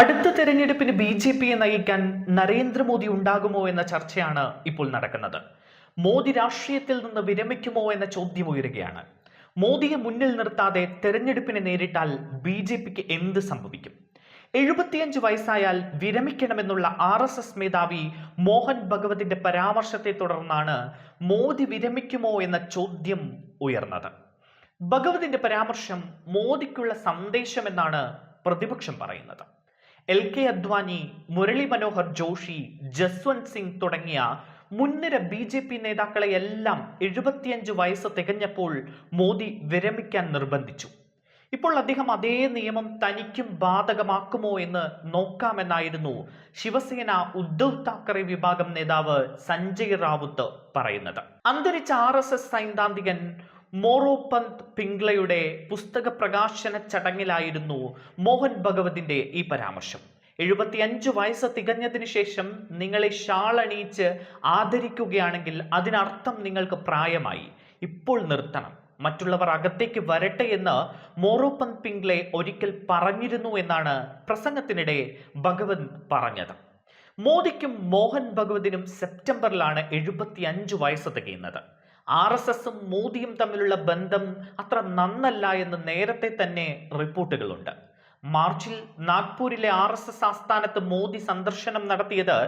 അടുത്ത തെരഞ്ഞെടുപ്പിന് B J പിയെ നയിക്കാൻ നരേന്ദ്രമോദി ഉണ്ടാകുമോ എന്ന ചർച്ചയാണ് ഇപ്പോൾ നടക്കുന്നത്. മോദി രാഷ്ട്രീയത്തിൽ നിന്ന് വിരമിക്കുമോ എന്ന ചോദ്യം ഉയരുകയാണ്. മോദിയെ മുന്നിൽ നിർത്താതെ തെരഞ്ഞെടുപ്പിനെ നേരിട്ടാൽ ബി ജെ പിക്ക് എന്ത് സംഭവിക്കും? എഴുപത്തിയഞ്ച് വയസ്സായാൽ വിരമിക്കണമെന്നുള്ള ആർ എസ് എസ് മേധാവി മോഹൻ ഭഗവതിന്റെ പരാമർശത്തെ തുടർന്നാണ് മോദി വിരമിക്കുമോ എന്ന ചോദ്യം ഉയർന്നത്. ഭഗവതിന്റെ പരാമർശം മോദിക്കുള്ള സന്ദേശമെന്നാണ് പ്രതിപക്ഷം പറയുന്നത്. എൽ കെ അദ്വാനി മുരളി മനോഹർ ജോഷി ജസ്വന്ത് സിംഗ് തുടങ്ങിയ മുൻനിര ബി ജെ പി നേതാക്കളെയെല്ലാം എഴുപത്തിയഞ്ച് വയസ്സ് തികഞ്ഞപ്പോൾ മോദി വിരമിക്കാൻ നിർബന്ധിച്ചു. ഇപ്പോൾ അദ്ദേഹം അതേ നിയമം തനിക്കും ബാധകമാക്കുമോ എന്ന് നോക്കാമെന്നായിരുന്നു ശിവസേന ഉദ്ധവ് താക്കറെ വിഭാഗം നേതാവ് സഞ്ജയ് റാവുത്ത് പറയുന്നത്. അന്തരിച്ച ആർ എസ് എസ് സൈദ്ധാന്തികൻ മോറോപന്ത് പിംഗ്ലയുടെ പുസ്തക പ്രകാശന ചടങ്ങിലായിരുന്നു മോഹൻ ഭഗവതിന്റെ ഈ പരാമർശം. എഴുപത്തിയഞ്ച് വയസ്സ് തികഞ്ഞതിന് ശേഷം നിങ്ങളെ ഷാളണിയിച്ച് ആദരിക്കുകയാണെങ്കിൽ അതിനർത്ഥം നിങ്ങൾക്ക് പ്രായമായി. ഇപ്പോൾ നിർത്തണം. മറ്റുള്ളവർ അകത്തേക്ക് വരട്ടെ എന്ന് മോറോപ്പൻ പിംഗ്ലെ ഒരിക്കൽ പറഞ്ഞിരുന്നു എന്നാണ് പ്രസംഗത്തിനിടെ ഭഗവത് പറഞ്ഞത്. മോദിക്കും മോഹൻ ഭഗവതിനും സെപ്റ്റംബറിലാണ് എഴുപത്തി അഞ്ച് വയസ്സ് തികയുന്നത്. ആർ എസ് എസും മോദിയും തമ്മിലുള്ള ബന്ധം അത്ര നന്നല്ല എന്ന് നേരത്തെ തന്നെ റിപ്പോർട്ടുകളുണ്ട്. മാർച്ചിൽ നാഗ്പൂരിലെ ആർ എസ് എസ് ആസ്ഥാനത്ത് മോദി സന്ദർശനം നടത്തിയത്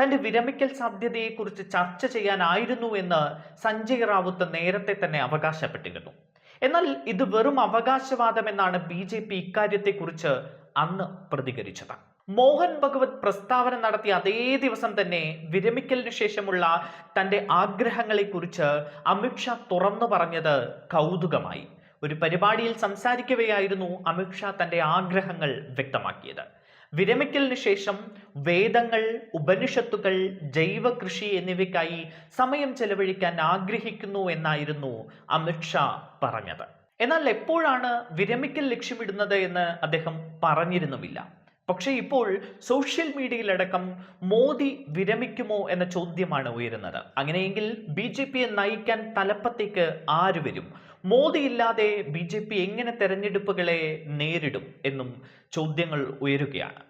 തന്റെ വിരമിക്കൽ സാധ്യതയെക്കുറിച്ച് ചർച്ച ചെയ്യാനായിരുന്നു എന്ന് സഞ്ജയ് റാവുത്ത് നേരത്തെ തന്നെ അവകാശപ്പെട്ടിരുന്നു. എന്നാൽ ഇത് വെറും അവകാശവാദമെന്നാണ് ബി ജെ പി ഇക്കാര്യത്തെക്കുറിച്ച് അന്ന് പ്രതികരിച്ചത്. മോഹൻ ഭഗവത് പ്രസ്താവന നടത്തിയ അതേ ദിവസം തന്നെ വിരമിക്കലിനു ശേഷമുള്ള തന്റെ ആഗ്രഹങ്ങളെക്കുറിച്ച് അമിത്ഷാ തുറന്നു പറഞ്ഞത് കൗതുകമായി. ഒരു പരിപാടിയിൽ സംസാരിക്കവെയായിരുന്നു അമിത്ഷാ തന്റെ ആഗ്രഹങ്ങൾ വ്യക്തമാക്കിയത്. വിരമിക്കലിനു ശേഷം വേദങ്ങൾ ഉപനിഷത്തുകൾ ജൈവ കൃഷി എന്നിവയ്ക്കായി സമയം ചെലവഴിക്കാൻ ആഗ്രഹിക്കുന്നു എന്നായിരുന്നു അമിത്ഷാ പറഞ്ഞത്. എന്നാൽ എപ്പോഴാണ് വിരമിക്കൽ ലക്ഷ്യമിടുന്നത് എന്ന് അദ്ദേഹം പറഞ്ഞിരുന്നുമില്ല. പക്ഷേ ഇപ്പോൾ സോഷ്യൽ മീഡിയയിലടക്കം മോദി വിരമിക്കുമോ എന്ന ചോദ്യമാണ് ഉയരുന്നത്. അങ്ങനെയെങ്കിൽ ബി ജെ പിയെ നയിക്കാൻ തലപ്പത്തേക്ക് ആര് വരും? മോദി ഇല്ലാതെ ബി ജെ പി എങ്ങനെ തെരഞ്ഞെടുപ്പുകളെ നേരിടും എന്നും ചോദ്യങ്ങൾ ഉയരുകയാണ്.